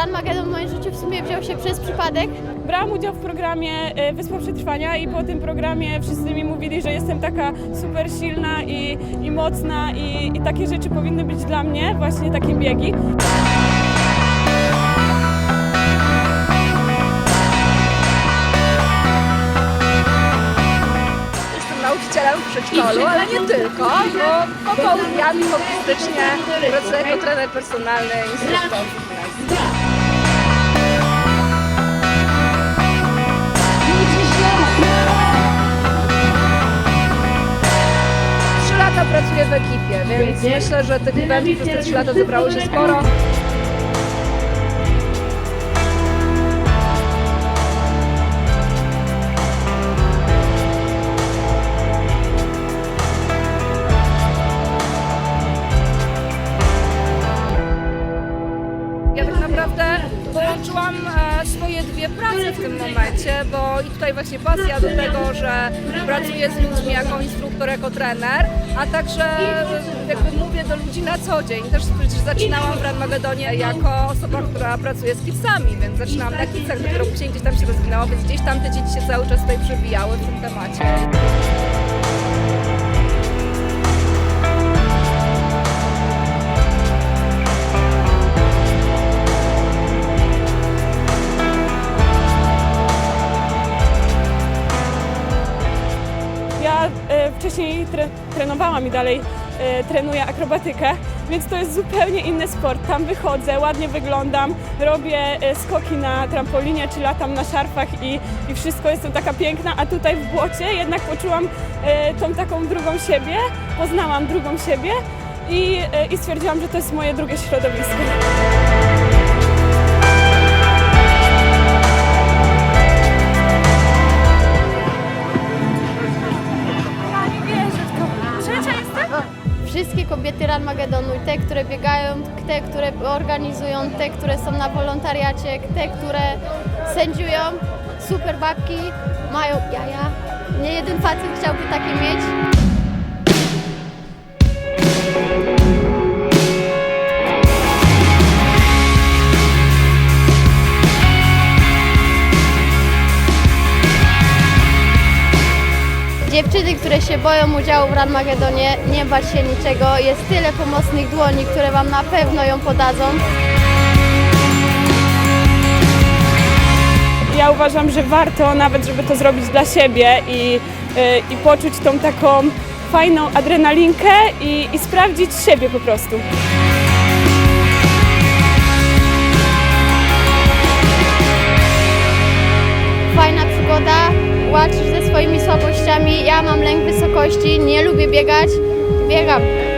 Run Magedon w moim życiu w sumie wziął się przez przypadek. Brałam udział w programie e, Wyspa Przetrwania i po tym programie wszyscy mi mówili, że jestem taka super silna i, i mocna i, i takie rzeczy powinny być dla mnie, właśnie takie biegi. Przedszkolu, ale nie tylko, bo popołudniami hobbystycznie pracuję jako trener personalny instruktor. Trzy lata pracuję w ekipie, więc myślę, że tych eventów przez te trzy lata zebrało się sporo. Naprawdę połączyłam e, swoje dwie prace w tym momencie, bo i tutaj właśnie pasja do tego, że pracuję z ludźmi jako instruktor, jako trener, a także jakby mówię do ludzi na co dzień. Też przecież zaczynałam w Ranmagedonie jako osoba, która pracuje z kidsami, więc zaczynałam na kidsach, dopiero później gdzieś tam się rozwinęło, więc gdzieś tam te dzieci się cały czas tutaj przebijały w tym temacie. Ja e, wcześniej tre, trenowałam i dalej e, trenuję akrobatykę, więc to jest zupełnie inny sport. Tam wychodzę, ładnie wyglądam, robię e, skoki na trampolinie czy latam na szarfach i, i wszystko jestem taka piękna, a tutaj w błocie jednak poczułam tą taką drugą siebie, poznałam drugą siebie i, i stwierdziłam, że to jest moje drugie środowisko. Wszystkie kobiety Run Magedonu, i te, które biegają, te, które organizują, te, które są na wolontariacie, te, które sędziują, super babki, mają jaja. Nie jeden facet chciałby takie mieć. Dziewczyny, które się boją udziału w Ranmagedonie, nie bać się niczego. Jest tyle pomocnych dłoni, które Wam na pewno ją podadzą. Ja uważam, że warto nawet, żeby to zrobić dla siebie i, e, i poczuć tą taką fajną adrenalinkę i, i sprawdzić siebie po prostu. Słabościami. Ja mam lęk wysokości, nie lubię biegać. Biegam.